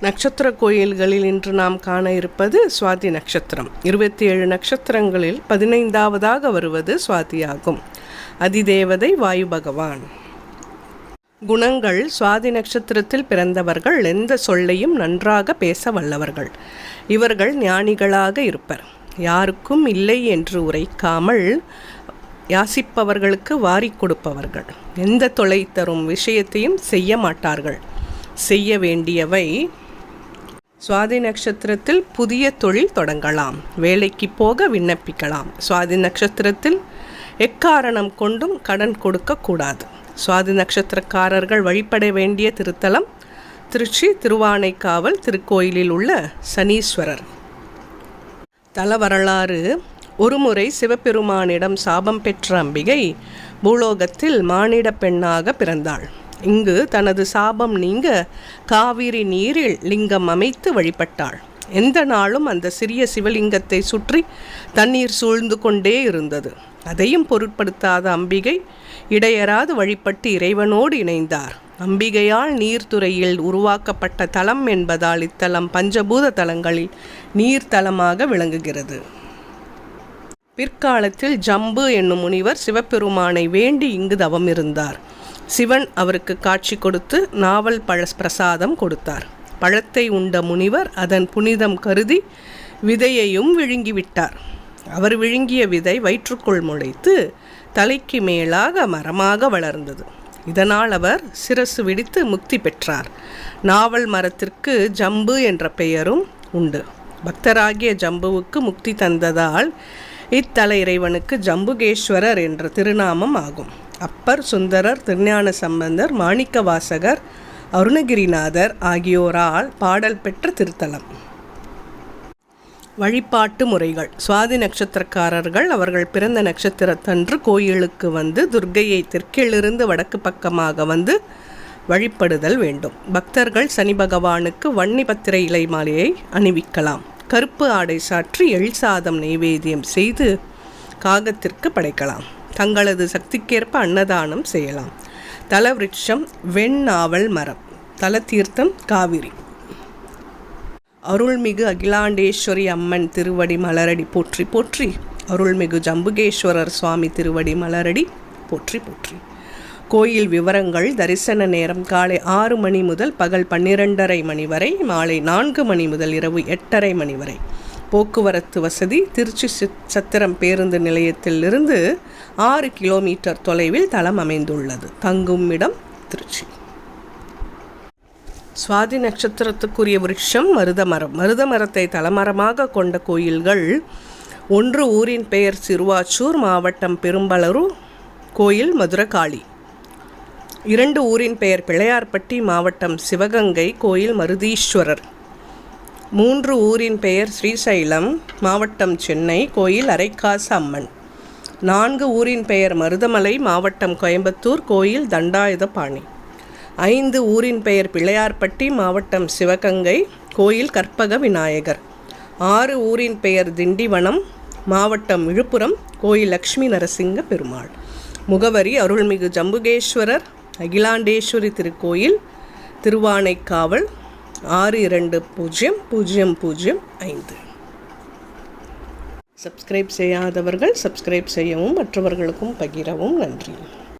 நட்சத்திர கோயில்களில் இன்று நாம் காண இருப்பது சுவாதி நட்சத்திரம். இருபத்தி ஏழு நட்சத்திரங்களில் பதினைந்தாவதாக வருவது சுவாதியாகும். அதிதேவதை வாயு பகவான். குணங்கள் சுவாதி நட்சத்திரத்தில் பிறந்தவர்கள் எந்த சொல்லையும் நன்றாக பேச வல்லவர்கள். இவர்கள் ஞானிகளாக இருப்பர். யாருக்கும் இல்லை என்று உரைக்காமல் யாசிப்பவர்களுக்கு வாரிக் கொடுப்பவர்கள். எந்த தொலை தரும் விஷயத்தையும் செய்ய மாட்டார்கள். செய்ய வேண்டியவை சுவாதி நட்சத்திரத்தில் புதிய தொழில் தொடங்கலாம். வேலைக்கு போக விண்ணப்பிக்கலாம். சுவாதி நட்சத்திரத்தில் எக்காரணம் கொண்டும் கடன் கொடுக்கக்கூடாது சுவாதி நட்சத்திரக்காரர்கள் வழிபட வேண்டிய திருத்தலம் திருச்சி திருவானைக்காவல் திருக்கோயிலில் உள்ள சனீஸ்வரர். தல வரலாறு ஒருமுறை சிவபெருமானிடம் சாபம் பெற்ற அம்பிகை பூலோகத்தில் மானிட பெண்ணாக பிறந்தாள். இங்கு தனது சாபம் நீங்க காவிரி நீரில் லிங்கம் அமைத்து வழிபட்டாள். எந்த நாளும் அந்த சிறிய சிவலிங்கத்தை சுற்றி தண்ணீர் சூழ்ந்து கொண்டே இருந்தது. அதையும் பொருட்படுத்தாத அம்பிகை இடையராது வழிபட்டு இறைவனோடு இணைந்தார். அம்பிகையால் நீர்த்துறையில் உருவாக்கப்பட்ட தலம் என்பதால் இத்தலம் பஞ்சபூத தலங்களில் நீர்த்தலமாக விளங்குகிறது. பிற்காலத்தில் ஜம்பு என்னும் முனிவர் சிவபெருமானை வேண்டி இங்கு தவம் இருந்தார் சிவன் அவருக்கு காட்சி கொடுத்து நாவல் பழ பிரசாதம் கொடுத்தார். பழத்தை உண்ட முனிவர் அதன் புனிதம் கருதி விதையையும் விழுங்கிவிட்டார். அவர் விழுங்கிய விதை வயிற்றுக்குள் முளைத்து தலைக்கு மேலாக மரமாக வளர்ந்தது. இதனால் அவர் சிரசு விடித்து முக்தி பெற்றார். நாவல் மரத்திற்கு ஜம்பு என்ற பெயரும் உண்டு. பக்தராகிய ஜம்புவுக்கு முக்தி தந்ததால் இத்தலை இறைவனுக்கு ஜம்புகேஸ்வரர் என்ற திருநாமம் ஆகும். அப்பர் சுந்தரர் திருஞான சம்பந்தர் மாணிக்க வாசகர் அருணகிரிநாதர் ஆகியோரால் பாடல் பெற்ற திருத்தலம். வழிபாட்டு முறைகள். சுவாதி நட்சத்திரக்காரர்கள் அவர்கள் பிறந்த நட்சத்திரத்தன்று கோயிலுக்கு வந்து துர்க்கையை தெற்கிலிருந்து வடக்கு பக்கமாக வந்து வழிபடுதல் வேண்டும். பக்தர்கள் சனி பகவானுக்கு வன்னிபத்திரை இலை மாலையை அணிவிக்கலாம். கருப்பு ஆடை சாற்றி எள் சாதம் நைவேத்தியம் செய்து காகத்திற்கு படைக்கலாம். தங்களது சக்திக்கேற்ப அன்னதானம் செய்யலாம். தலவிருட்சம் வெண்ணாவல் மரம். தல தீர்த்தம் காவிரி. அருள்மிகு அகிலாண்டேஸ்வரி அம்மன் திருவடி மலரடி போற்றி போற்றி. அருள்மிகு ஜம்புகேஸ்வரர் சுவாமி திருவடி மலரடி போற்றி போற்றி. கோயில் விவரங்கள் தரிசன நேரம் காலை ஆறு மணி முதல் பகல் பன்னிரெண்டரை மணி வரை மாலை நான்கு மணி முதல் இரவு எட்டரை மணி வரை. போக்குவரத்து வசதி திருச்சி சத்திரம் பேருந்து நிலையத்திலிருந்து ஆறு கிலோமீட்டர் தொலைவில் தளம் அமைந்துள்ளது. தங்கும் இடம் திருச்சி. சுவாதி நட்சத்திரத்துக்குரிய விருட்சம் மருதமரம். மருதமரத்தை தலமரமாக கொண்ட கோயில்கள் ஒன்று ஊரின் பெயர் சிறுவாச்சூர் மாவட்டம் பெரும்பலரு கோயில் மதுரகாளி. இரண்டு ஊரின் பெயர் பிள்ளையார்பட்டி மாவட்டம் சிவகங்கை கோயில் மருதீஸ்வரர். மூன்று ஊரின் பெயர் ஸ்ரீசைலம் மாவட்டம் சென்னை கோயில் அரைக்காசு அம்மன் நான்கு ஊரின் பெயர் மருதமலை மாவட்டம் கோயம்புத்தூர் கோயில் தண்டாயுதபாணி. ஐந்து ஊரின் பெயர் பிள்ளையார்பட்டி மாவட்டம் சிவகங்கை கோயில் கற்பக விநாயகர் ஆறு ஊரின் பெயர் திண்டிவனம் மாவட்டம் விழுப்புரம் கோயில் லக்ஷ்மி நரசிங்க பெருமாள். முகவரி அருள்மிகு ஜம்புகேஸ்வரர் அகிலாண்டேஸ்வரி திருக்கோயில் திருவானைக்காவல் ஆறு இரண்டு பூஜ்ஜியம் பூஜ்ஜியம் பூஜ்ஜியம் ஐந்து. சப்ஸ்கிரைப் செய்யாதவர்கள் சப்ஸ்கிரைப் செய்யவும் மற்றவர்களுக்கும் பகிரவும் நன்றி.